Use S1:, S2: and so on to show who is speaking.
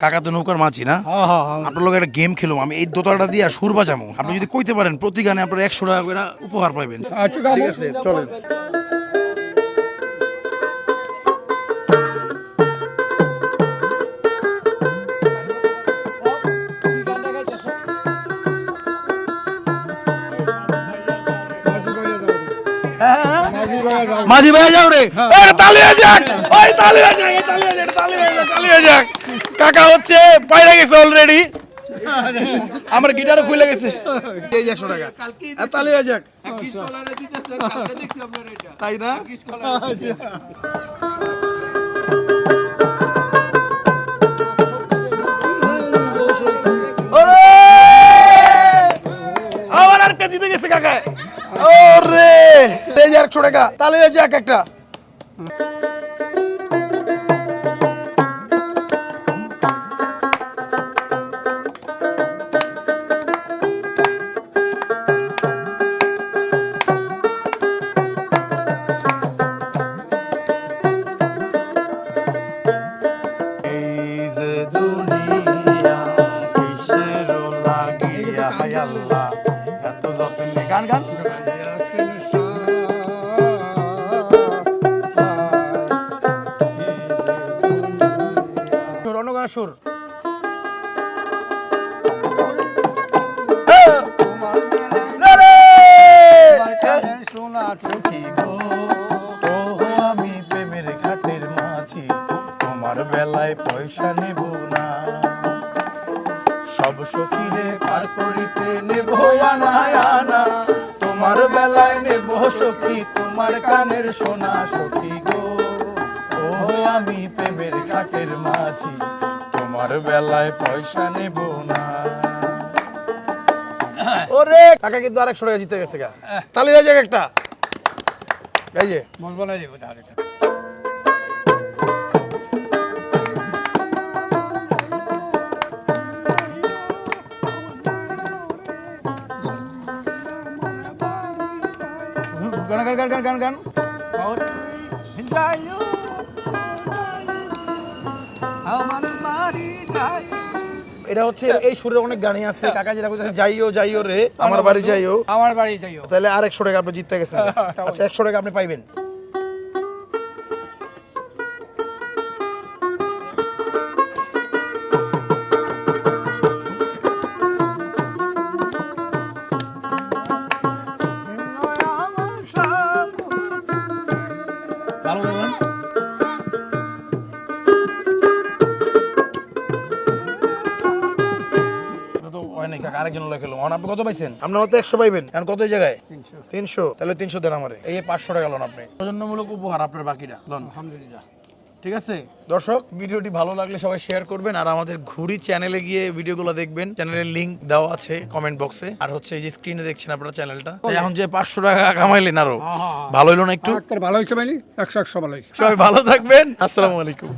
S1: কাকা তো নৌকার মাঝি না?
S2: হ্যাঁ হ্যাঁ হ্যাঁ।
S1: আপনার লোক একটা গেম খেলুম আমি এই দোতলাটা দিয়ে সুর বাজামো। আপনি যদি কইতে পারেন প্রতি গানে আপনার একশো টাকা করে উপহার পাইবেন।
S2: আচ্ছা
S1: ঠিক আছে চলেন। মাঝি ভাই যাও। রে। তালি যাক ওই তালি যাক তালি যাক তালি হয়ে যাক। কাকা হচ্ছে পাইরা গেছে অলরেডি আমার গিটারও খুলে গেছে। এই একশো টাকা। আর তালি হয়ে যাক। তাই না! আবার আর কে জিতে গেছে কাকা? ওরে! এই যে একশো টাকা। তালি হয়ে যাক একটা। হায় আল্লাহ এত যত্নে গান গান সুর গো, আমি প্রেমের ঘাটের মাঝি তোমার বেলায় পয়সা নেব না সব সখীরে পার করিতে নেব আনা আনা তোমার বেলায় নেব সখী তোমার কানের সোনা সখী গো। ও আমি প্রেমের ঘাটের মাঝি তোমার বেলায় পয়সা নেব না। ওরে কাকা কিন্তু আরেকশো টাকা জিতে গেছে গা। তাহলে হয়ে যাক একটা। এই যে।
S2: বলব না যাব তাহলে।
S1: গান গান গান গান গান গান। এটা হচ্ছে এই সুরের অনেক গানই আছে। কাকা যেটা বলছে যাইও যাইও রে আমার বাড়ি যাইও।
S2: আমার বাড়ি যাইও।
S1: তাহলে আর একশো টাকা আপনি জিততে গেছেন। আচ্ছা একশো টাকা আপনি পাইবেন। এটা নাই কাকা আরেকজন লোক খেলো আপনি কত পাইছেন? আপনার মতো একশো পাইবেন। এখন কত জায়গায়?
S2: তিনশো।
S1: তিনশো? তাহলে তিনশো দেন আমারে। এই পাঁচশো টাকা লোন আপনি। প্রজন্মমূলক উপহার আপনার বাকিটা লোন
S2: আলহামদুলিল্লাহ।
S1: ঠিক আছে? দর্শক ভিডিওটি ভালো লাগলে সবাই শেয়ার করবেন আর আমাদের ঘুরি চ্যানেলে গিয়ে ভিডিওগুলো দেখবেন। চ্যানেলের লিঙ্ক দেওয়া আছে কমেন্ট বক্সে আর হচ্ছে এই যে স্ক্রিনে দেখছেন আপনারা চ্যানেলটা এখন যে পাঁচশো টাকা কামাইলেন
S2: আরও।
S1: ভালো হইল না একটু?
S2: ভালো হয়েছে মানে একশো একশো ভালো হয়েছে।
S1: সবাই ভালো থাকবেন। আসসালামু আলাইকুম।